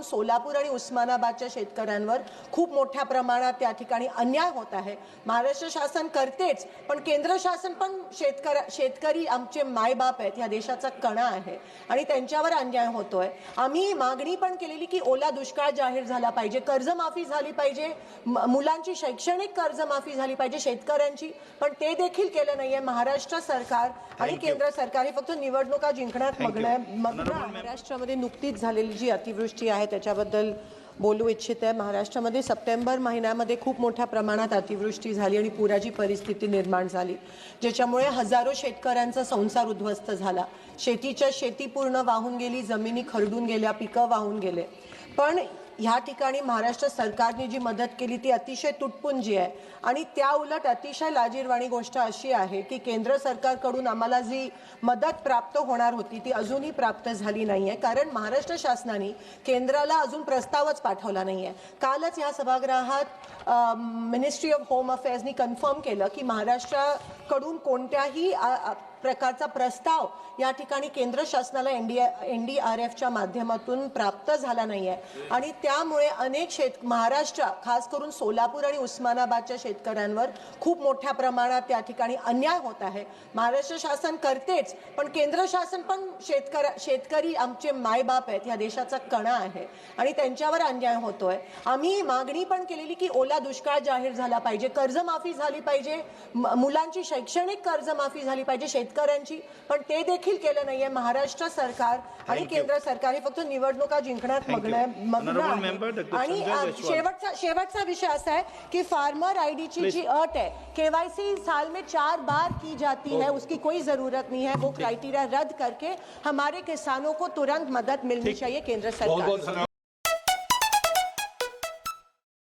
करून सोलापूर आणि उस्मानाबादच्या शेतकऱ्यांवर खूप मोठ्या प्रमाणात त्या ठिकाणी अन्याय होत आहे. महाराष्ट्र शासन करतेच पण केंद्र शासन पण शेतकऱ्या शेतकरी आमचे मायबाप आहेत या देशाचा कणा आहे आणि त्यांच्यावर अन्याय होतोय. आम्ही मागणी पण केलेली की ओला दुष्काळ जाहीर झाला पाहिजे कर्जमाफी झाली पाहिजे मुलांची शैक्षणिक कर्जमाफी झाली पाहिजे शेतकऱ्यांची पण ते देखील केलं नाहीये. महाराष्ट्र सरकार आणि केंद्र सरकार हे फक्त निवडणुका जिंकण्यात मग्न आहे. मग्न आहे. महाराष्ट्रामध्ये नुकतीच झालेली जी अतिवृष्टी आहे त्याच्याबद्दल बोलू इच्छित. आहे महाराष्ट्रामध्ये सप्टेंबर महिन्यामध्ये खूप मोठ्या प्रमाणात अतिवृष्टी झाली आणि पुराची परिस्थिती निर्माण झाली ज्याच्यामुळे हजारो शेतकऱ्यांचा संसार उद्ध्वस्त झाला. शेतीच्या शेती पूर्ण वाहून गेली जमिनी खरडून गेल्या पिकं वाहून गेले. पण ह्या ठिकाणी महाराष्ट्र सरकारने जी मदत केली ती अतिशय तुटपुंजी आहे. आणि त्या उलट अतिशय लाजीरवाणी गोष्ट अशी आहे की केंद्र सरकारकडून आम्हाला जी मदत प्राप्त होणार होती ती अजूनही प्राप्त झाली नाही आहे कारण महाराष्ट्र शासनाने केंद्राला अजून प्रस्तावच पाठवला नाही आहे कालच या सभागृहात मिनिस्ट्री ऑफ होम अफेअर्सनी कन्फर्म केलं की महाराष्ट्राकडून कोणत्याही प्रकारचा प्रस्ताव या ठिकाणी केंद्र शासनाला N D N D R एफच्या माध्यमातून प्राप्त झाला नाही आहे आणि त्यामुळे अनेक शेत महाराष्ट्र खास करून सोलापूर आणि उस्मानाबादच्या शेतकऱ्यांवर खूप मोठ्या प्रमाणात त्या ठिकाणी अन्याय होत आहे. महाराष्ट्र शासन करतेच पण केंद्र शासन पण शेतकऱ्या शेतकरी आमचे मायबाप आहेत या देशाचा कणा आहे आणि त्यांच्यावर अन्याय होतोय. आम्ही मागणी पण केलेली की ओला दुष्काळ जाहीर झाला पाहिजे कर्जमाफी झाली पाहिजे मुलांची शैक्षणिक कर्जमाफी झाली पाहिजे शेत शेतकऱ्यांची. पण ते देखील केलं नाहीये महाराष्ट्र सरकार आणि केंद्र सरकार. हे फक्त निवडणुका जिंकण्यात मग्न आहे. आहे. आणि. शेवटचा शेवटचा विषय असा है कि फार्मर आईडी जी अट है केवाईसी साल में चार बार की जाती है उसकी कोई ज़रूरत नहीं है वो क्राइटेरिया रद्द करके हमारे किसानों को तुरंत मदद मिलनी चाहिए केंद्र सरकार